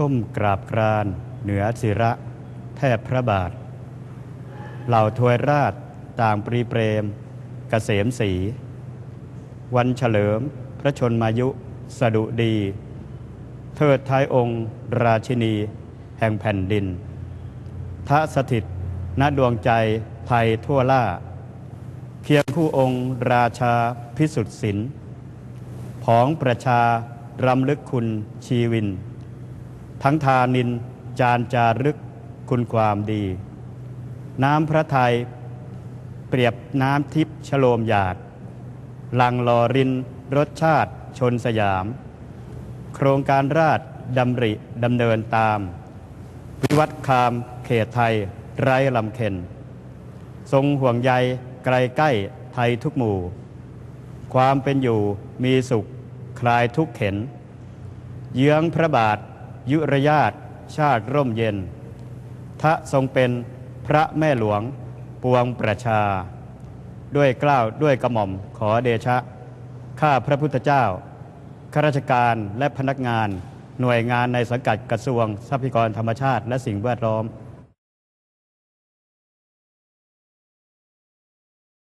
ก้มกราบกราน เหนือศิระ แทบพระบาท เหล่าทวยราชต่างปรีเปรมกเกษมสีวันเฉลิมพระชนมายุสดุดี เทิดท้ายองค์ ราชินี แห่งแผ่นดินทะสถิตณดวงใจไทยทั่วล่า เคียงคู่องค์ราชาพิสุทธิ์ศิลป์ผองประชารำลึกคุณชีวิน ทั้งทานินจานจารึกคุณความดี น้ำพระทัยเปรียบน้ำทิพย์ชโลมหยาดลังลอรินรสชาติชนสยาม โครงการราชดำริดำเนินตาม วิวัฒคามเขตไทยไร้ลำเค็น ทรงห่วงใยไกลใกล้ไทยทุกหมู่ ความเป็นอยู่มีสุขคลายทุกข์เข็น เยื้องพระบาท ยุรยาตชาติร่มเย็น ทะทรงเป็นพระแม่หลวงปวงประชา ด้วยเกล้าวด้วยกระหม่อมขอเดชะ ข้าพระพุทธเจ้าข้าราชการและพนักงาน หน่วยงานในสังกัดกระทรวงทรัพยากรธรรมชาติ และสิ่งแวดล้อม